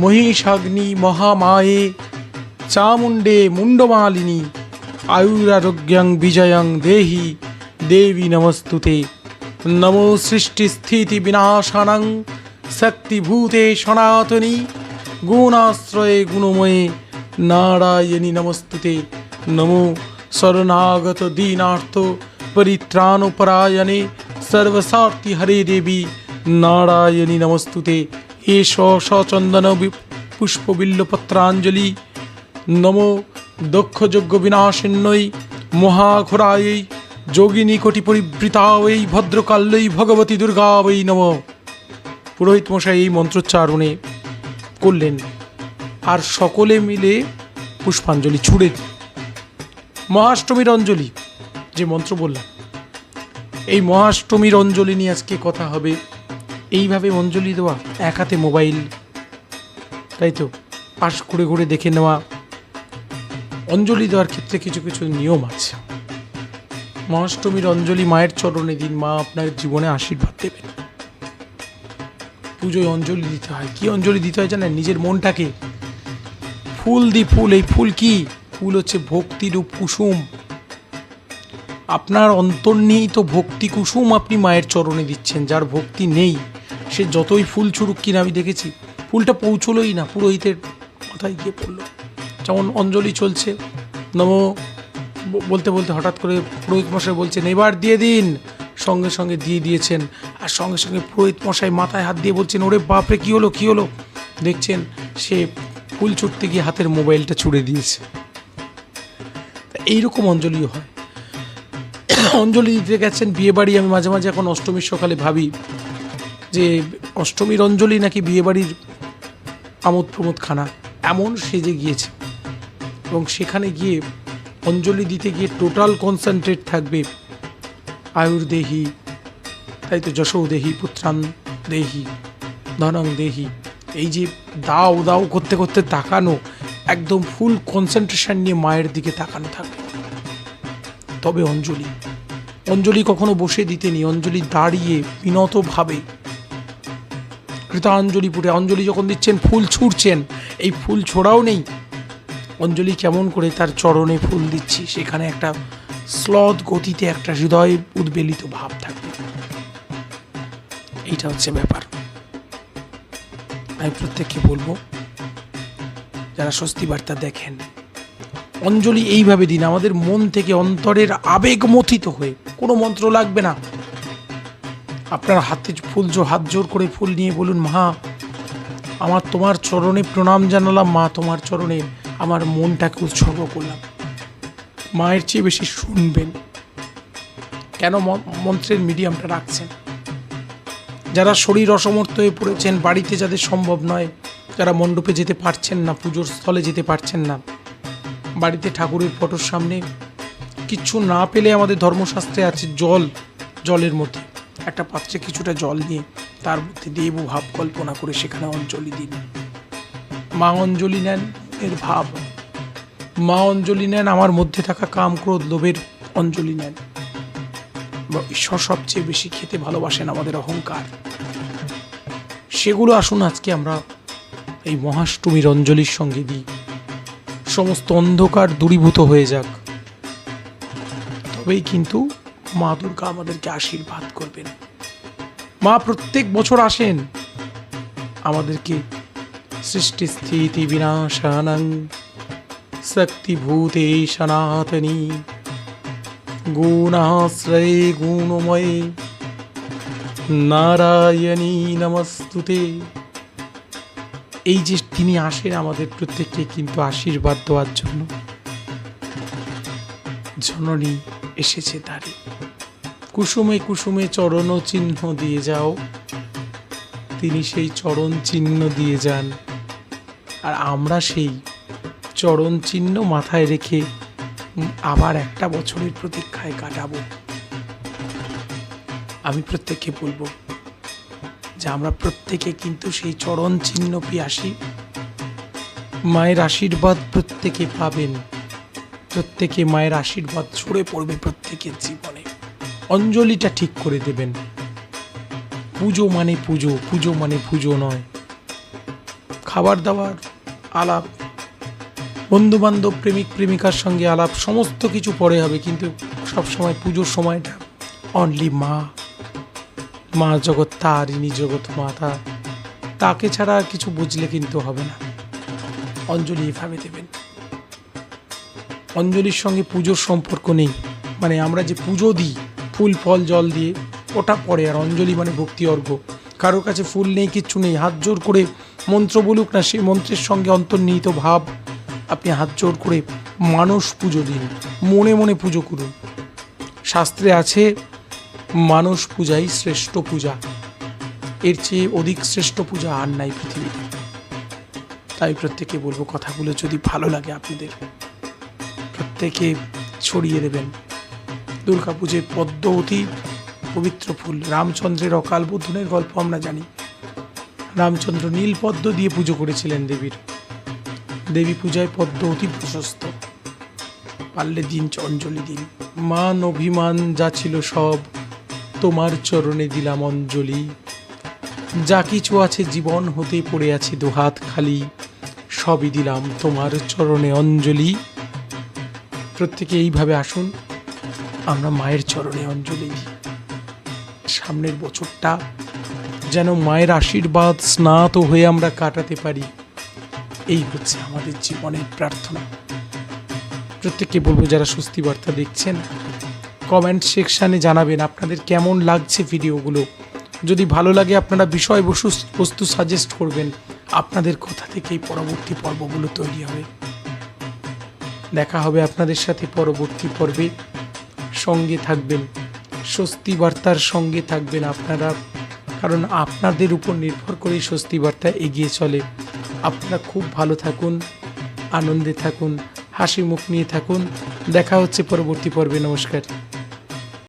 মহিষাগ্নি, মহামায়ে, চামুণ্ডে মুণ্ডমালিনী, আয়ুরারোগ্যং বিজয়ং দেহি, দেবী নমস্তুতে। নমো সৃষ্টি স্থিতি বিনাশানং, শক্তিভূতে সনাতনী, গুণাশ্রয়ে গুণময়ে নারায়ণী নমস্তুতে। নমো শরণাগত দীনার্থ পরিত্রাণপরায়ণে সর্বসার্থী হরে দেবী নারায়ণী নমস্তুতে। এষ সচন্দন পুষ্পবিল্লপত্রাঞ্জলি নমো দক্ষযজ্ঞ বিনাশিন্যই মহাঘোরাयै যোগিনী কোটি পরিবৃতাওই ভদ্রকাল্যই ভগবতী দুর্গা বৈ নম পুরোহিত মশাই এই মন্ত্রোচ্চারণে করলেন। আর সকলে মিলে পুষ্পাঞ্জলি ছুড়ে। মহাষ্টমীর অঞ্জলি, যে মন্ত্র বললাম। এই মহাষ্টমীর অঞ্জলি নিয়ে আজকে কথা হবে এইভাবে অঞ্জলি দেওয়া, এক হাতে মোবাইল, তাই তো? পাশ ঘুরে ঘুরে দেখে নেওয়া, অঞ্জলি দেওয়ার ক্ষেত্রে কিছু কিছু নিয়ম আছে। মহাষ্টমীর অঞ্জলি মায়ের চরণে দিন, মা আপনার জীবনে আশীর্বাদ দেবেন। পুজোয় অঞ্জলি দিতে হয়। কি অঞ্জলি দিতে হয় জানেন? নিজের মনটাকে। ফুল দি ফুল। এই ফুল কি? ফুল হচ্ছে ভক্তিরূপ কুসুম। আপনার অন্তর্নিহিত ভক্তি কুসুম আপনি মায়ের চরণে দিচ্ছেন, যার ভক্তি নেই। সে যতই ফুল ছুড়ুক কিনা আমি দেখেছি, ফুলটা পৌঁছলোই না পুরোহিতের মাথায় গিয়ে পড়ল। যেমন অঞ্জলি চলছে, নম বলতে বলতে হঠাৎ করে পুরোহিত মশাই বলছেন, এবার দিয়ে দিন। সঙ্গে সঙ্গে দিয়ে দিয়েছেন, আর সঙ্গে সঙ্গে পুরোহিত মশাই মাথায় হাত দিয়ে বলছেন, ওরে বাপরে, কী হলো কী হলো? দেখছেন সে ফুল ছুটতে গিয়ে হাতের মোবাইলটা ছুড়ে দিয়েছে। এইরকম অঞ্জলিও হয়। অঞ্জলি দিতে গেছেন বিয়ে বাড়ি আমি মাঝে মাঝে এখন অষ্টমীর সকালে ভাবি যে অষ্টমীর অঞ্জলি নাকি বিয়েবাড়ির আমোদ প্রমোদ খানা, এমন সেজে গিয়েছে। এবং সেখানে গিয়ে অঞ্জলি দিতে গিয়ে টোটাল কনসেন্ট্রেট থাকবে আয়ুর দেহি তাই তো যশো দেহি, পুত্রান দেহি, ধনং দেহি। এই যে দাও দাও করতে করতে তাকানো, একদম ফুল কনসেন্ট্রেশন নিয়ে মায়ের দিকে তাকানো থাকবে। তবে অঞ্জলি অঞ্জলি কখনো বসে দিতেনি, অঞ্জলি দাঁড়িয়ে বিনতভাবে কৃতাঞ্জলি পুটে। অঞ্জলি যখন দিচ্ছেন, ফুল ছুঁড়ছেন এই ফুল ছোড়াও নেই। অঞ্জলি কেমন করে তার চরণে ফুল দিচ্ছি, সেখানে একটা স্লদ গতিতে একটা হৃদয় উদ্বেলিত ভাব থাকবে। এইটা হচ্ছে ব্যাপার। আমি প্রত্যেককে বলব, যারা স্বস্তি বার্তা দেখেন, অঞ্জলি এইভাবে দিন। আমাদের মন থেকে অন্তরের আবেগ মথিত হয়ে, কোনো মন্ত্র লাগবে না। আপনার হাতে ফুল জো হাত জোর করে ফুল নিয়ে বলুন, মা। আমার তোমার চরণে প্রণাম জানালাম, মা, তোমার চরণে আমার মনটাকে উৎসর্গ করলাম। মায়ের চেয়ে বেশি শুনবেন কেন মন্ত্রের মিডিয়ামটা রাখছেন? যারা শরীর অসমর্থ হয়ে পড়েছেন, বাড়িতে যাদের সম্ভব নয়, যারা মণ্ডপে যেতে পারছেন না, পুজোর স্থলে যেতে পারছেন না, বাড়িতে ঠাকুরের ফটোর সামনে কিচ্ছু না পেলে আমাদের ধর্মশাস্ত্রে আছে জল, জলের মধ্যে। একটা পাত্রে কিছুটা জল নিয়ে তার মধ্যে দেব ভাব কল্পনা করে সেখানে অঞ্জলি দিন মা অঞ্জলি নেন এর ভাব। মা অঞ্জলি নেন, আমার মধ্যে থাকা কাম, ক্রোধ, লোভের অঞ্জলি নেন। ঈশ্বর সবচেয়ে বেশি খেতে ভালোবাসেন আমাদের অহংকার। সেগুলো আসুন আজকে আমরা এই মহাষ্টমীর অঞ্জলির সঙ্গে দিই। সমস্ত অন্ধকার দূরীভূত হয়ে যাক। তবেই কিন্তু মা দুর্গা আমাদেরকে আশীর্বাদ করবেন। মা প্রত্যেক বছর আসেন। আমাদেরকে সৃষ্টি স্থিতি বিনাশানং শক্তিভূতে সনাতনী গুণাশ্রয়ে গুণময়ে নারায়ণী নমস্তুতে। এই যে তিনি আসেন আমাদের প্রত্যেককে কিন্তু আশীর্বাদ দেওয়ার জন্য। জননী এসেছে তারে। কুসুমে কুসুমে চরণ চিহ্ন দিয়ে যাও। তিনি সেই চরণ চিহ্ন দিয়ে যান। আর আমরা সেই চরণ চিহ্ন মাথায় রেখে আবার একটা বছরের প্রতীক্ষায় কাটাবো। আমি প্রত্যেককে বলব যে আমরা প্রত্যেকে কিন্তু সেই চরণ চিহ্ন পিয়াসী। মায়ের আশীর্বাদ প্রত্যেকে পাবেন। প্রত্যেকে মায়ের আশীর্বাদ ছড়ে পড়বে প্রত্যেকের জীবনে। অঞ্জলিটা ঠিক করে দেবেন। পুজো মানে পুজো পুজো মানে পুজো নয়। খাবার দাবার আলাপ বন্ধু বান্ধব প্রেমিক, প্রেমিকার সঙ্গে আলাপ, সমস্ত কিছু পরে হবে, কিন্তু সবসময় পুজোর সময়টা অনলি মা। মা জগৎ তারিণী জগৎ মাতা। তাকে ছাড়া আর কিছু বুঝলে কিন্তু হবে না। অঞ্জলি এভাবে দেবেন। অঞ্জলির সঙ্গে পুজোর সম্পর্ক নেই। মানে আমরা যে পুজো দিই, ফুল, ফল, জল দিয়ে, ওটা পরে। আর অঞ্জলি মানে ভক্তি অর্ঘ্য। কারোর কাছে ফুল নেই, কিচ্ছু নেই। হাত জোর করে মন্ত্র বলুক না সেই মন্ত্রের সঙ্গে অন্তর্নিহিত ভাব। আপনি হাত জোর করে মানস পুজো দিন। মনে মনে পুজো করুন। শাস্ত্রে আছে, মানস পূজাই শ্রেষ্ঠ পূজা। এর চেয়ে অধিক শ্রেষ্ঠ পূজা আর নাই পৃথিবীতে। তাই প্রত্যেকে বলব, কথাগুলো যদি ভালো লাগে আপনাদের। প্রত্যেকে ছড়িয়ে দেবেন। দুর্গা পুজোয় পদ্ম অতি পবিত্র ফুল। রামচন্দ্রের অকাল বোধনের গল্প আমরা জানি। রামচন্দ্র নীল পদ্ম দিয়ে পুজো করেছিলেন দেবীর। দেবী পূজায় পদ্ম অতি প্রশস্ত। পারলে দিন অঞ্জলি দিন। মান অভিমান যা ছিল সব, তোমার চরণে দিলাম অঞ্জলি। যা কিছু আছে জীবন হতে পড়ে আছে দুহাত খালি, সবই দিলাম তোমার চরণে অঞ্জলি। প্রত্যেকে এইভাবে আসুন, আমরা মায়ের চরণে অঞ্জলি সামনের বছরটা যেন মায়ের আশীর্বাদ স্নাত হয়ে আমরা কাটাতে পারি। এই হচ্ছে আমাদের জীবনের প্রার্থনা। প্রত্যেককে বলব, যারা স্বস্তি বার্তা দেখছেন কমেন্ট সেকশানে জানাবেন আপনাদের কেমন লাগছে ভিডিওগুলো যদি ভালো লাগে, আপনারা বিষয়বস্তু, বস্তু সাজেস্ট করবেন। আপনাদের কথা থেকেই পরবর্তী পর্বগুলো তৈরি হবে। দেখা হবে আপনাদের সাথে পরবর্তী পর্বে। সঙ্গে থাকবেন, স্বস্তি বার্তার সঙ্গে থাকবেন আপনারা, কারণ আপনাদের উপর নির্ভর করেই স্বস্তি বার্তা এগিয়ে চলে। আপনারা খুব ভালো থাকুন, আনন্দে থাকুন হাসি মুখ নিয়ে থাকুন। দেখা হচ্ছে পরবর্তী পর্বে, নমস্কার।